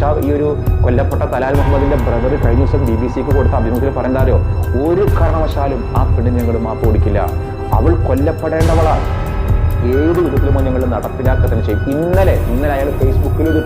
നിമിഷ ഈ ഒരു കൊല്ലപ്പെട്ട തലാൽ മുഹമ്മദിന്റെ ബ്രദർ കഴിഞ്ഞ ദിവസം ബി ബി സിക്ക് കൊടുത്ത അഭിമുഖത്തിൽ പറയുന്നതാരോ ഒരു കാരണവശാലും ആ പെണ്ണിന് ഞങ്ങൾ മാപ്പ് കൊടുക്കില്ല. അവൾ കൊല്ലപ്പെടേണ്ടവളാണ് ഏത് വിധത്തിലും ഞങ്ങൾ നടപ്പിലാക്കുക തന്നെ ചെയ്യും. ഇന്നലെ ഇന്നലെ അയാൾ ഫേസ്ബുക്കിൽ ഇത്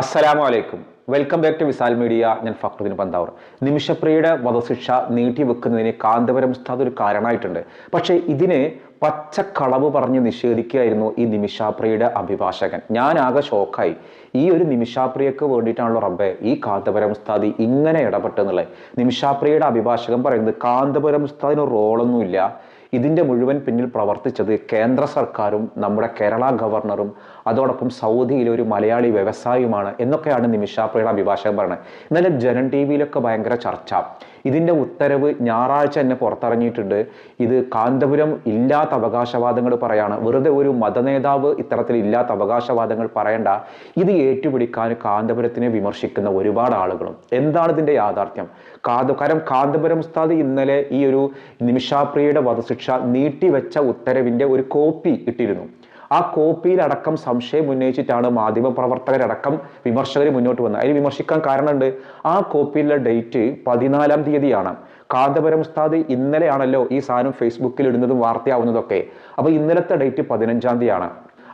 അസ്സലാമു അലൈക്കും welcome back to Visal media ഞാൻ ഫക്രുദ്ദീൻ പന്താവർ. നിമിഷപ്രിയയുടെ വധശിക്ഷ നീട്ടിവെക്കുന്നതിന് കാന്തപുരം ഉസ്താദ് ഒരു കാരണമായിട്ടുണ്ട്. പക്ഷേ ഇതിന് പച്ചക്കളവ് പറഞ്ഞ് നിഷേധിക്കുകയായിരുന്നു ഈ നിമിഷാപ്രിയയുടെ അഭിഭാഷകൻ. ഞാൻ ആകെ ഷോക്കായി. ഈ ഒരു നിമിഷാപ്രിയക്ക് വേണ്ടിയിട്ടാണല്ലോ റബ്ബെ ഈ കാന്തപുരം ഉസ്താദി ഇങ്ങനെ ഇടപെട്ടെന്നുള്ളത് നിമിഷാപ്രിയയുടെ അഭിഭാഷകൻ പറയുന്നത് കാന്തപുരം ഉസ്താദിന് റോളൊന്നുമില്ല ഇതിന്റെ മുഴുവൻ പിന്നിൽ പ്രവർത്തിച്ചത് കേന്ദ്ര സർക്കാരും നമ്മുടെ കേരള ഗവർണറും അതോടൊപ്പം സൗദിയിലെ ഒരു മലയാളി വ്യവസായിയുമാണ് എന്നൊക്കെയാണ് നിമിഷാപ്രിയുടെ അഭിഭാഷകൻ പറയുന്നത്. ഇന്നലെ ജനൻ ടി വിയിലൊക്കെ ഭയങ്കര ചർച്ച. ഇതിന്റെ ഉത്തരവ് ഞായറാഴ്ച തന്നെ പുറത്തിറങ്ങിയിട്ടുണ്ട്. ഇത് കാന്തപുരം ഇല്ലാത്ത അവകാശവാദങ്ങൾ പറയാണ്. വെറുതെ ഒരു മതനേതാവ് ഇത്തരത്തിൽ ഇല്ലാത്ത അവകാശവാദങ്ങൾ പറയണ്ട. ഇത് ഏറ്റുപിടിക്കാൻ കാന്തപുരത്തിനെ വിമർശിക്കുന്ന ഒരുപാട് ആളുകളും. എന്താണ് ഇതിന്റെ യാഥാർത്ഥ്യം? കാന്ത കാരണം കാന്തപുരം ഉസ്താദ് ഇന്നലെ ഈ ഒരു നിമിഷാപ്രിയയുടെ വധശിക്ഷ നീട്ടിവെച്ച ഉത്തരവിന്റെ ഒരു കോപ്പി ഇട്ടിരുന്നു. ആ കോപ്പിയിലടക്കം സംശയം ഉന്നയിച്ചിട്ടാണ് മാധ്യമ പ്രവർത്തകരടക്കം വിമർശകർ മുന്നോട്ട് വന്നത്. അതിൽ വിമർശിക്കാൻ കാരണമുണ്ട്. ആ കോപ്പിയിലെ ഡേറ്റ് പതിനാലാം തീയതിയാണ്. കാന്തപുരം ഉസ്താദ് ഇന്നലെയാണല്ലോ ഈ സാധനം ഫേസ്ബുക്കിൽ ഇടുന്നതും വാർത്തയാവുന്നതൊക്കെ. അപ്പോൾ ഇന്നലത്തെ ഡേറ്റ് പതിനഞ്ചാം തീയതിയാണ്.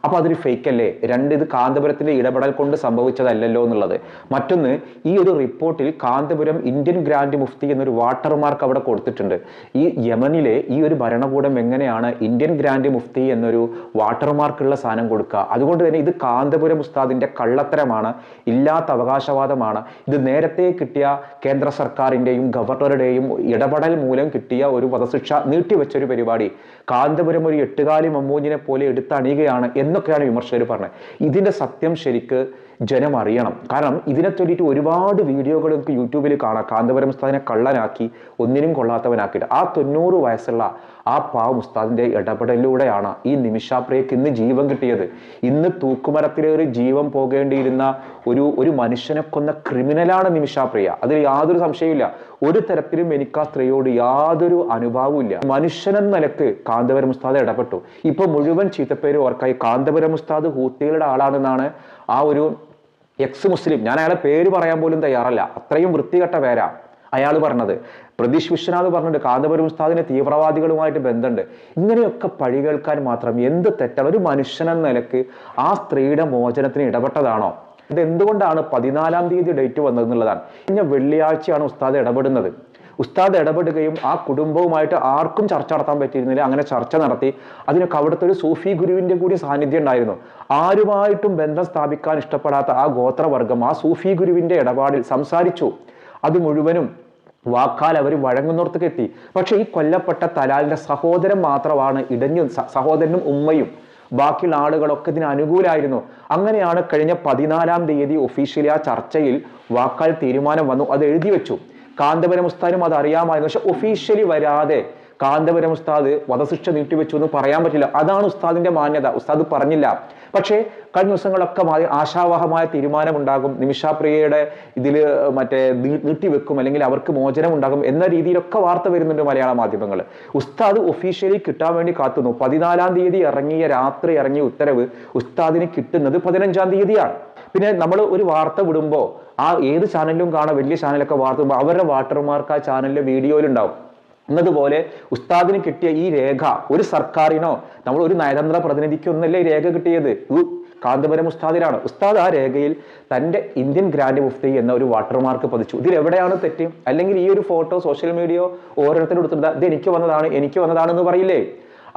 അപ്പൊ അതൊരു ഫേക്ക് അല്ലേ? രണ്ട് ഇത് കാന്തപുരത്തിന്റെ ഇടപെടൽ കൊണ്ട് സംഭവിച്ചതല്ലല്ലോ എന്നുള്ളത്. മറ്റൊന്ന് ഈ ഒരു റിപ്പോർട്ടിൽ കാന്തപുരം ഇന്ത്യൻ ഗ്രാൻഡ് മുഫ്തി എന്നൊരു വാട്ടർമാർക്ക് അവിടെ കൊടുത്തിട്ടുണ്ട്. ഈ യമനിലെ ഈ ഒരു ഭരണകൂടം എങ്ങനെയാണ് ഇന്ത്യൻ ഗ്രാൻഡ് മുഫ്തി എന്നൊരു വാട്ടർമാർക്കുള്ള സാധനം കൊടുക്കുക? അതുകൊണ്ട് തന്നെ ഇത് കാന്തപുരം ഉസ്താദിന്റെ കള്ളത്തരമാണ് ഇല്ലാത്ത അവകാശവാദമാണ്. ഇത് നേരത്തെ കിട്ടിയ കേന്ദ്ര സർക്കാരിന്റെയും ഗവർണറുടെയും ഇടപെടൽ മൂലം കിട്ടിയ ഒരു വധശിക്ഷ നീട്ടിവെച്ച ഒരു പരിപാടി. കാന്തപുരം ഒരു എട്ടുകാലി മമ്മൂഞ്ഞിനെ പോലെ എടുത്തണിയുകയാണ് എന്നൊക്കെയാണ് വിമർശകർ പറഞ്ഞത്. ഇതിന്റെ സത്യം ശരിക്ക് ജനം അറിയണം. കാരണം ഇതിനെ ചൊല്ലിയിട്ട് ഒരുപാട് വീഡിയോകൾ നമുക്ക് യൂട്യൂബിൽ കാണാം. കാന്തപുരം ഉസ്താദിനെ കള്ളനാക്കി ഒന്നിനും കൊള്ളാത്തവനാക്കിയിട്ട്. ആ തൊണ്ണൂറ് വയസ്സുള്ള ആ പാവം ഉസ്താദിന്റെ ഇടപെടലിലൂടെയാണ് ഈ നിമിഷാപ്രിയക്ക് ഇന്ന് ജീവൻ കിട്ടിയത്. ഇന്ന് തൂക്കുമരത്തിലേറി ജീവൻ പോകേണ്ടിയിരുന്ന ഒരു ഒരു മനുഷ്യനെ കൊന്ന ക്രിമിനലാണ് നിമിഷാപ്രിയ അതിൽ യാതൊരു സംശയമില്ല ഒരു തരത്തിലും എനിക്ക് ആ സ്ത്രീയോട് യാതൊരു അനുഭാവവും ഇല്ല. മനുഷ്യനെന്ന നിലയ്ക്ക് കാന്തപുരം ഉസ്താദ് ഇടപെട്ടു. ഇപ്പൊ മുഴുവൻ ചീത്തപ്പേര് ഓർക്കായി കാന്തപുരം ഉസ്താദ് ഹൂത്തികളുടെ ആളാണെന്നാണ് ആ ഒരു എക്സ് മുസ്ലിം ഞാൻ അയാളെ പേര് പറയാൻ പോലും തയ്യാറല്ല. അത്രയും വൃത്തികെട്ട പേരാ അയാൾ പറഞ്ഞത്. പ്രതീഷ് വിശ്വനാഥ് പറഞ്ഞിട്ട് കാന്തപുരം ഉസ്താദിന് തീവ്രവാദികളുമായിട്ട് ബന്ധമുണ്ട്. ഇങ്ങനെയൊക്കെ പഴി കേൾക്കാൻ മാത്രം എന്ത് തെറ്റാണ്? ഒരു മനുഷ്യനെന്ന നിലയ്ക്ക് ആ സ്ത്രീയുടെ മോചനത്തിന് ഇടപെട്ടതാണോ? ഇത് എന്തുകൊണ്ടാണ് പതിനാലാം തീയതി ഡേറ്റ് വന്നതെന്നുള്ളതാണ്. കഴിഞ്ഞ വെള്ളിയാഴ്ചയാണ് ഉസ്താദ് ഇടപെടുന്നത്. ഉസ്താദ് ഇടപെടുകയും ആ കുടുംബവുമായിട്ട് ആർക്കും ചർച്ച നടത്താൻ പറ്റിയിരുന്നില്ല. അങ്ങനെ ചർച്ച നടത്തി. അതിനൊക്കെ അവിടുത്തെ ഒരു സൂഫി ഗുരുവിന്റെ കൂടി സാന്നിധ്യം ഉണ്ടായിരുന്നു. ആരുമായിട്ടും ബന്ധം സ്ഥാപിക്കാൻ ഇഷ്ടപ്പെടാത്ത ആ ഗോത്രവർഗം ആ സൂഫി ഗുരുവിന്റെ ഇടപാടിൽ സംസാരിച്ചു. അത് മുഴുവനും വാക്കാൽ അവർ വഴങ്ങുന്നിടത്തേക്ക് എത്തി. പക്ഷേ ഈ കൊല്ലപ്പെട്ട തലാലിന്റെ സഹോദരൻ മാത്രമാണ് ഇടഞ്ഞു സഹോദരനും ഉമ്മയും ബാക്കിയുള്ള ആളുകളൊക്കെ ഇതിന് അനുകൂലമായിരുന്നു അങ്ങനെയാണ് കഴിഞ്ഞ പതിനാലാം തീയതി ഒഫീഷ്യലി ആ ചർച്ചയിൽ വാക്കാൽ തീരുമാനം വന്നു. അത് എഴുതി വെച്ചു. കാന്തപുരം ഉസ്താദിനും അത് അറിയാമായിരുന്നു. പക്ഷെ ഒഫീഷ്യലി വരാതെ കാന്തപുരം ഉസ്താദ് വധശിക്ഷ നീട്ടിവെച്ചു എന്ന് പറയാൻ പറ്റില്ല. അതാണ് ഉസ്താദിന്റെ മാന്യത. ഉസ്താദ് പറഞ്ഞില്ല. പക്ഷേ കഴിഞ്ഞ ദിവസങ്ങളൊക്കെ മാറി ആശാവഹമായ തീരുമാനമുണ്ടാകും. നിമിഷാപ്രിയയുടെ ഇതിൽ മറ്റേ നീട്ടിവെക്കും അല്ലെങ്കിൽ അവർക്ക് മോചനം ഉണ്ടാകും എന്ന രീതിയിലൊക്കെ വാർത്ത വരുന്നുണ്ട് മലയാള മാധ്യമങ്ങൾ ഉസ്താദ് ഒഫീഷ്യലി കിട്ടാൻ വേണ്ടി കാത്തുന്നു. പതിനാലാം തീയതി ഇറങ്ങിയ രാത്രി ഇറങ്ങിയ ഉത്തരവ് ഉസ്താദിന് കിട്ടുന്നത് പതിനഞ്ചാം തീയതിയാണ്. പിന്നെ നമ്മൾ ഒരു വാർത്ത വിടുമ്പോൾ ആ ഏത് ചാനലിലും കാണാം വലിയ ചാനലൊക്കെ വാർത്ത അവരുടെ വാട്ടർമാർക്ക് ആ ചാനലിലെ വീഡിയോയിലുണ്ടാവും. എന്നതുപോലെ ഉസ്താദിന് കിട്ടിയ ഈ രേഖ ഒരു സർക്കാരിനോ നമ്മൾ ഒരു നയതന്ത്ര പ്രതിനിധിക്കോ ഒന്നല്ല ഈ രേഖ കിട്ടിയത്? കാന്തപുരം ഉസ്താദിനാണ് ഉസ്താദ് ആ രേഖയിൽ തന്റെ ഇന്ത്യൻ ഗ്രാൻഡ് മുഫ്തി എന്ന ഒരു വാട്ടർമാർക്ക് പതിച്ചു. ഇതിൽ എവിടെയാണ് തെറ്റ്? അല്ലെങ്കിൽ ഈ ഒരു ഫോട്ടോ സോഷ്യൽ മീഡിയ ഓരോരുത്തരും എടുത്തിട്ട് ഇത് എനിക്ക് വന്നതാണ് എനിക്ക് വന്നതാണെന്ന് പറയില്ലേ?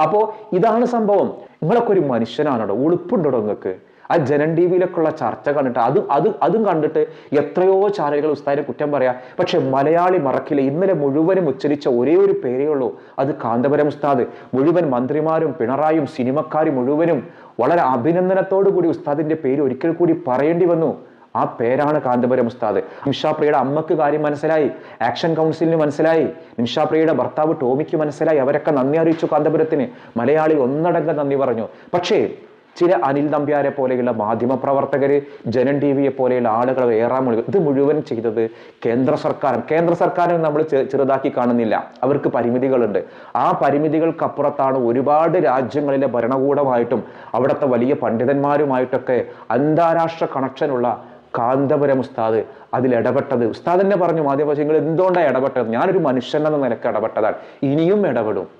അപ്പോ ഇതാണ് സംഭവം. നിങ്ങളൊക്കെ ഒരു മനുഷ്യനാണോ ഉളുപ്പുണ്ടോ നിങ്ങൾക്ക്? ആ ജനൻ ടി വിയിലൊക്കെയുള്ള ചർച്ച കണ്ടിട്ട് അത് അത് അതും കണ്ടിട്ട് എത്രയോ ചാനലുകൾ ഉസ്താദിനെ കുറ്റം പറയാം. പക്ഷെ മലയാളി മറക്കില്ല. ഇന്നലെ മുഴുവനും ഉച്ചരിച്ച ഒരേ ഒരു പേരേ ഉള്ളൂ. അത് കാന്തപുരം ഉസ്താദ്. മുഴുവൻ മന്ത്രിമാരും പിണറായും സിനിമക്കാരും മുഴുവനും വളരെ അഭിനന്ദനത്തോടു കൂടി ഉസ്താദിന്റെ പേര് ഒരിക്കൽ കൂടി പറയേണ്ടി വന്നു. ആ പേരാണ് കാന്തപുരം ഉസ്താദ്. നിമിഷാപ്രിയയുടെ അമ്മയ്ക്ക് കാര്യം മനസ്സിലായി. ആക്ഷൻ കൗൺസിലിന് മനസ്സിലായി. നിമിഷാപ്രിയയുടെ ഭർത്താവ് ടോമിക്ക് മനസ്സിലായി. അവരൊക്കെ നന്ദി അറിയിച്ചു കാന്തപുരത്തിന്. മലയാളി ഒന്നടങ്കം നന്ദി പറഞ്ഞു. പക്ഷേ ചില അനിൽ നമ്പ്യാരെ പോലെയുള്ള മാധ്യമ പ്രവർത്തകർ ജനൻ ടി വിയെ പോലെയുള്ള ആളുകൾ ഏറാൻ മുഴുവൻ ഇത് മുഴുവൻ ചെയ്തത് കേന്ദ്ര സർക്കാരും കേന്ദ്ര സർക്കാരും നമ്മൾ ചെറുതാക്കി കാണുന്നില്ല. അവർക്ക് പരിമിതികളുണ്ട്. ആ പരിമിതികൾക്കപ്പുറത്താണ് ഒരുപാട് രാജ്യങ്ങളിലെ ഭരണകൂടമായിട്ടും അവിടുത്തെ വലിയ പണ്ഡിതന്മാരുമായിട്ടൊക്കെ അന്താരാഷ്ട്ര കണക്ഷനുള്ള കാന്തപുരം ഉസ്താദ് അതിൽ ഇടപെട്ടത്. ഉസ്താദ് തന്നെ പറഞ്ഞു മാധ്യമ മാധ്യമങ്ങൾ എന്തുകൊണ്ടാണ് ഇടപെട്ടത്? ഞാനൊരു മനുഷ്യൻ എന്ന നിലയ്ക്ക് ഇടപെട്ടതാണ്. ഇനിയും ഇടപെടും.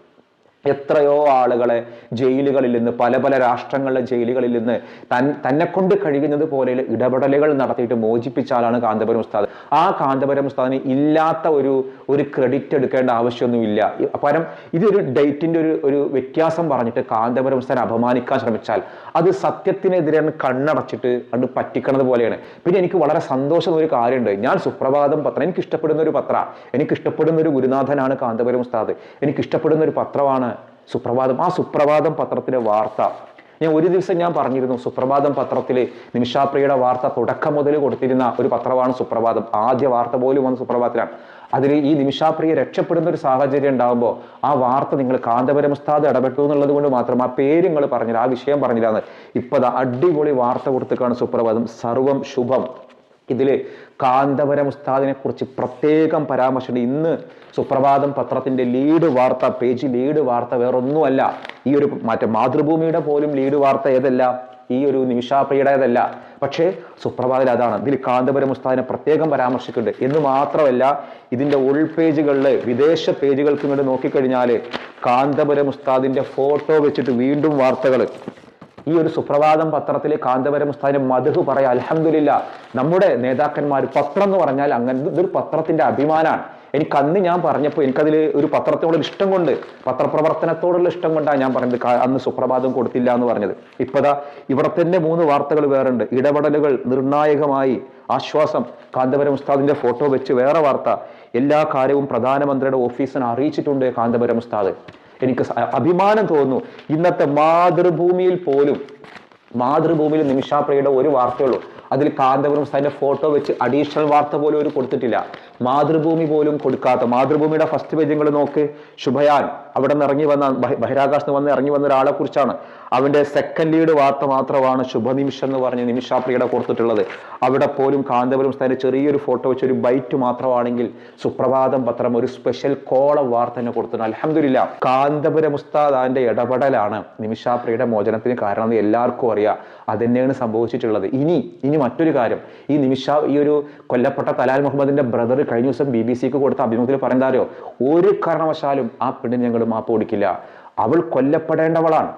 എത്രയോ ആളുകളെ ജയിലുകളിൽ നിന്ന് പല പല രാഷ്ട്രങ്ങളിലെ ജയിലുകളിൽ നിന്ന് തൻ തന്നെ കൊണ്ട് കഴിയുന്നത് പോലെ ഇടപെടലുകൾ നടത്തിയിട്ട് മോചിപ്പിച്ച ആളാണ് കാന്തപുരം ഉസ്താദ്. ആ കാന്തപുരം ഉസ്താദിന് ഇല്ലാത്ത ഒരു ഒരു ക്രെഡിറ്റ് എടുക്കേണ്ട ആവശ്യമൊന്നുമില്ല. പകരം ഇതൊരു ഡേറ്റിന്റെ ഒരു ഒരു വ്യത്യാസം പറഞ്ഞിട്ട് കാന്തപുരം ഉസ്താദിനെ അപമാനിക്കാൻ ശ്രമിച്ചാൽ അത് സത്യത്തിനെതിരെ കണ്ണടച്ചിട്ട് അത് പറ്റിക്കണത് പോലെയാണ്. പിന്നെ എനിക്ക് വളരെ സന്തോഷം ഒരു കാര്യമുണ്ട്. ഞാൻ സുപ്രഭാതം പത്രം എനിക്ക് ഇഷ്ടപ്പെടുന്ന ഒരു പത്ര എനിക്ക് ഇഷ്ടപ്പെടുന്ന ഒരു ഗുരുനാഥനാണ് കാന്തപുരം ഉസ്താദ്. എനിക്ക് ഇഷ്ടപ്പെടുന്ന ഒരു പത്രമാണ് സുപ്രഭാതം. ആ സുപ്രഭാതം പത്രത്തിലെ വാർത്ത. ഞാൻ ഒരു ദിവസം ഞാൻ പറഞ്ഞിരുന്നു സുപ്രഭാതം പത്രത്തിലെ നിമിഷാപ്രിയയുടെ വാർത്ത തുടക്കം മുതൽ കൊടുത്തിരുന്ന ഒരു പത്രമാണ് സുപ്രഭാതം. ആദ്യ വാർത്ത പോലും വന്ന സുപ്രഭാതത്തിലാണ്. അതിൽ ഈ നിമിഷാപ്രിയ രക്ഷപ്പെടുന്ന ഒരു സാഹചര്യം ഉണ്ടാകുമ്പോൾ ആ വാർത്ത നിങ്ങൾ കാന്തപുരം ഉസ്താദ് ഇടപെട്ടു എന്നുള്ളത് കൊണ്ട് മാത്രം ആ പേര് നിങ്ങൾ പറഞ്ഞില്ല ആ വിഷയം പറഞ്ഞില്ലാന്ന് ഇപ്പത് അടിപൊളി വാർത്ത കൊടുത്തിട്ടാണ് സുപ്രഭാതം. സർവം ശുഭം. ഇതിൽ കാന്തപുരം ഉസ്താദിനെ കുറിച്ച് പ്രത്യേകം പരാമർശമുണ്ട്. ഇന്ന് സുപ്രഭാതം പത്രത്തിന്റെ ലീഡ് വാർത്ത പേജ് ലീഡ് വാർത്ത വേറൊന്നുമല്ല. ഈ ഒരു മറ്റേ മാതൃഭൂമിയുടെ പോലും ലീഡ് വാർത്ത ഏതല്ല? ഈ ഒരു നിമിഷാപ്രിയുടേതല്ല പക്ഷേ സുപ്രഭാതിൽ അതാണ്. ഇതിൽ കാന്തപുരം ഉസ്താദിനെ പ്രത്യേകം പരാമർശിക്കുന്നുണ്ട്. എന്ന് മാത്രമല്ല ഇതിന്റെ ഉൾപേജുകളിൽ വിദേശ പേജുകൾക്ക് ഇങ്ങോട്ട് നോക്കിക്കഴിഞ്ഞാൽ കാന്തപുരം ഉസ്താദിന്റെ ഫോട്ടോ വെച്ചിട്ട് വീണ്ടും വാർത്തകൾ ഈ ഒരു സുപ്രഭാതം പത്രത്തിലെ കാന്തപുരം ഉസ്താദിന് മധു പറയാം അലഹമില്ല നമ്മുടെ നേതാക്കന്മാർ പത്രം എന്ന് പറഞ്ഞാൽ അങ്ങനെ ഇതൊരു പത്രത്തിന്റെ അഭിമാനമാണ് എനിക്ക് അന്ന് ഞാൻ പറഞ്ഞപ്പോൾ എനിക്കതിൽ ഒരു പത്രത്തോടുള്ള ഇഷ്ടം കൊണ്ട് പത്രപ്രവർത്തനത്തോടുള്ള ഇഷ്ടം കൊണ്ടാണ് ഞാൻ പറഞ്ഞത് അന്ന് സുപ്രഭാതം കൊടുത്തില്ല എന്ന് പറഞ്ഞത്. ഇപ്പതാ ഇവിടെ തന്നെ മൂന്ന് വാർത്തകൾ വേറുണ്ട് ഇടപെടലുകൾ നിർണായകമായി. ആശ്വാസം. കാന്തപുരം ഉസ്താദിന്റെ ഫോട്ടോ വെച്ച് വേറെ വാർത്ത. എല്ലാ കാര്യവും പ്രധാനമന്ത്രിയുടെ ഓഫീസിനെ അറിയിച്ചിട്ടുണ്ട് കാന്തപുരം ഉസ്താദ്. എനിക്ക് അഭിമാനം തോന്നുന്നു. ഇന്നത്തെ മാതൃഭൂമിയിൽ പോലും മാതൃഭൂമിയിൽ നിമിഷാപ്രിയയുടെ ഒരു വാർത്തയുള്ളൂ അതിൽ കാന്തപുരം സാറിന്റെ ഫോട്ടോ വെച്ച് അഡീഷണൽ വാർത്ത പോലും ഒരു കൊടുത്തിട്ടില്ല. മാതൃഭൂമി പോലും കൊടുക്കാത്ത മാതൃഭൂമിയുടെ ഫസ്റ്റ് പേജ് നിങ്ങൾ നോക്ക്. ശുഭയാൻ അവിടെ നിന്ന് ഇറങ്ങി വന്ന ബഹി- ബഹിരാകാശത്ത് വന്ന് ഇറങ്ങി വന്ന ഒരാളെ കുറിച്ചാണ്. അവന്റെ സെക്കൻഡ് ലീഡ് വാർത്ത മാത്രമാണ് ശുഭനിമിഷം എന്ന് പറഞ്ഞ് നിമിഷാപ്രിയയുടെ കൊടുത്തിട്ടുള്ളത്. അവിടെ പോലും കാന്തപുരം സ്ഥാനം ചെറിയൊരു ഫോട്ടോ വെച്ച് ഒരു ബൈറ്റ് മാത്രമാണെങ്കിൽ സുപ്രഭാതം പത്രം ഒരു സ്പെഷ്യൽ കോളം വാർത്ത തന്നെ കൊടുത്തിട്ടുണ്ട്. അലഹമില്ല കാന്തപുരം ഉസ്താദ് അതിന്റെ ഇടപെടലാണ്. നിമിഷാപ്രിയയുടെ മോചനത്തിന് കാരണം എന്ന് എല്ലാവർക്കും അറിയാം. അതന്നെയാണ് സംഭവിച്ചിട്ടുള്ളത്. ഇനി ഇനി മറ്റൊരു കാര്യം. ഈ നിമിഷ ഈ ഒരു കൊല്ലപ്പെട്ട തലാൽ മുഹമ്മദിന്റെ ബ്രദർ കഴിഞ്ഞ ദിവസം ബി ബി സിക്ക് കൊടുത്ത അഭിമുഖത്തിൽ പറയുന്നതാരോ ഒരു കാരണവശാലും ആ പെണ്ണിന് ഞങ്ങൾ മാപ്പ് കൊടുക്കില്ല. അവൾ കൊല്ലപ്പെടേണ്ടവളാണ്.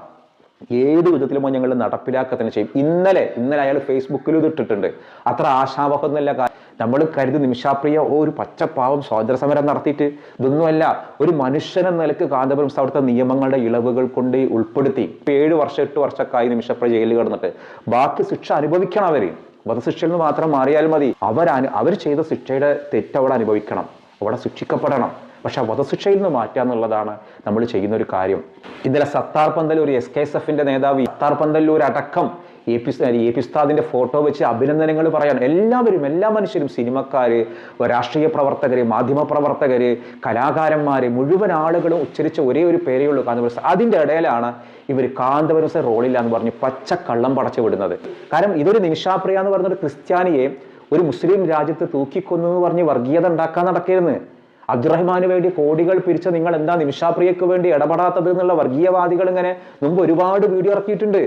ഏത് വിധത്തിലുമോ ഞങ്ങൾ നടപ്പിലാക്കുക ചെയ്യും. ഇന്നലെ ഇന്നലെ അയാൾ ഫേസ്ബുക്കിലും ഇത് ഇട്ടിട്ടുണ്ട്. അത്ര ആശാവഹമൊന്നുമല്ല നമ്മൾ കരുതി നിമിഷാപ്രിയ ഓ ഒരു പച്ചപ്പാവം സ്വാതന്ത്ര്യ സമരം നടത്തിയിട്ട് ഇതൊന്നുമല്ല ഒരു മനുഷ്യനെന്ന നിലയ്ക്ക് കാന്തപുരം അവിടുത്തെ നിയമങ്ങളുടെ ഇളവുകൾ കൊണ്ട് ഉൾപ്പെടുത്തി. ഏഴ് വർഷം എട്ട് വർഷക്കായി നിമിഷപ്രിയ ജയിലിൽ കിടന്നിട്ട്. ബാക്കി ശിക്ഷ അനുഭവിക്കണം അവർ. വധശിക്ഷയിൽ നിന്ന് മാത്രം മാറിയാൽ മതി. അവർ അവർ ചെയ്ത ശിക്ഷയുടെ തെറ്റ് അവിടെ അനുഭവിക്കണം അവിടെ ശിക്ഷിക്കപ്പെടണം. പക്ഷെ ആ വധശിക്ഷയിൽ നിന്ന് മാറ്റുക എന്നുള്ളതാണ് നമ്മൾ ചെയ്യുന്ന ഒരു കാര്യം. ഇന്നലെ Sathar Panthalloor S K S എഫിന്റെ നേതാവ് സത്താർ പന്തല്ലൂർ അടക്കം A P A P photo വെച്ച് അഭിനന്ദനങ്ങൾ പറയാണ്. എല്ലാവരും എല്ലാ മനുഷ്യരും സിനിമക്കാര് രാഷ്ട്രീയ പ്രവർത്തകർ മാധ്യമ പ്രവർത്തകർ കലാകാരന്മാര് മുഴുവൻ ആളുകളും ഉച്ചരിച്ച ഒരേ ഒരു പേരേ ഉള്ളൂ കാന്തപുരം. അതിന്റെ ഇടയിലാണ് ഇവർ കാന്തപുരം റോളില്ല എന്ന് പറഞ്ഞ് പച്ച കള്ളം പടച്ചു വിടുന്നത്. കാരണം ഇതൊരു നിമിഷാപ്രിയ എന്ന് പറയുന്ന ഒരു ക്രിസ്ത്യാനിയെ ഒരു മുസ്ലിം രാജ്യത്ത് തൂക്കിക്കൊന്നു എന്ന് പറഞ്ഞ് വർഗീയത ഉണ്ടാക്കാൻ നടക്കരുന്ന് അബ്ദുറഹ്മാന് വേണ്ടി കോടികൾ പിരിച്ച നിങ്ങൾ എന്താ നിമിഷാപ്രിയക്ക് വേണ്ടി ഇടപെടാത്തത് എന്നുള്ള വർഗീയവാദികൾ ഇങ്ങനെ മുമ്പ് ഒരുപാട് വീഡിയോ ഇറക്കിയിട്ടുണ്ട്.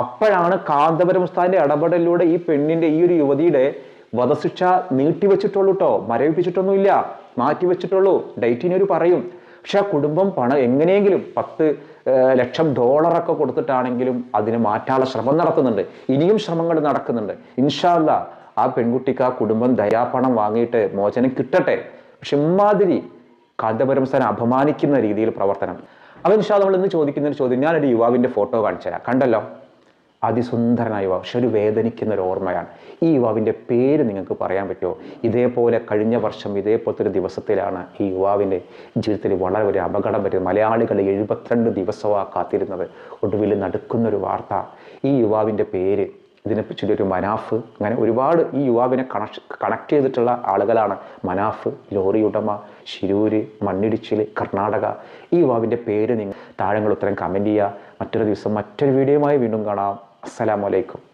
അപ്പോഴാണ് കാന്തപുരം ഉസ്താദിന്റെ ഇടപെടലിലൂടെ ഈ പെണ്ണിന്റെ ഈ ഒരു യുവതിയുടെ വധശിക്ഷ നീട്ടിവെച്ചിട്ടുള്ളൂ കേട്ടോ മരവിപ്പിച്ചിട്ടൊന്നുമില്ല. മാറ്റിവെച്ചിട്ടുള്ളൂ. ഡേറ്റിനൊരു പറയും. പക്ഷെ ആ കുടുംബം പണം എങ്ങനെയെങ്കിലും പത്ത് ലക്ഷം ഡോളറൊക്കെ കൊടുത്തിട്ടാണെങ്കിലും അതിന് മാറ്റാനുള്ള ശ്രമം നടക്കുന്നുണ്ട് ഇനിയും ശ്രമങ്ങൾ നടക്കുന്നുണ്ട്. ഇൻഷാല്ല ആ പെൺകുട്ടിക്ക് ആ കുടുംബം ദയാപണം വാങ്ങിയിട്ട് മോചനം കിട്ടട്ടെ. പക്ഷെ ഇമാതിരി കാന്തപുരം സ്ഥാനം അപമാനിക്കുന്ന രീതിയിൽ പ്രവർത്തനം. അപ്പൊ ഇൻഷാ നമ്മൾ ഇന്ന് ചോദിക്കുന്ന ഒരു ചോദ്യം ഞാനൊരു യുവാവിന്റെ ഫോട്ടോ കാണിച്ചു തരാം. കണ്ടല്ലോ? അതിസുന്ദരനായ യുവാവ് പക്ഷെ ഒരു വേദനിക്കുന്ന ഒരു ഓർമ്മയാണ് ഈ യുവാവിന്റെ പേര് നിങ്ങൾക്ക് പറയാൻ പറ്റുമോ? ഇതേപോലെ കഴിഞ്ഞ വർഷം ഇതേപോലത്തെ ഒരു ദിവസത്തിലാണ് ഈ യുവാവിന്റെ ജീവിതത്തിൽ വളരെ ഒരു അപകടം പറ്റുന്നത് മലയാളികൾ എഴുപത്തിരണ്ട് ദിവസമാണ് കാത്തിരുന്നത്. ഒടുവിൽ നടക്കുന്നൊരു വാർത്ത. ഈ യുവാവിന്റെ പേര് ഇതിനെ ചൊല്ലി ഒരു മനാഫ് അങ്ങനെ ഒരുപാട് ഈ യുവാവിനെ കണക്ട് കണക്ട് ചെയ്തിട്ടുള്ള ആളുകളാണ് മനാഫ് ലോറി ഉടമ ശിരൂര് മണ്ണിടിച്ചിൽ കർണാടക. ഈ യുവാവിന്റെ പേര് നിങ്ങൾ താഴങ്ങൾ ഉത്തരം കമന്റ് ചെയ്യുക. മറ്റൊരു ദിവസം മറ്റൊരു വീഡിയോയുമായി വീണ്ടും കാണാം. അസ്സലാമലൈക്കും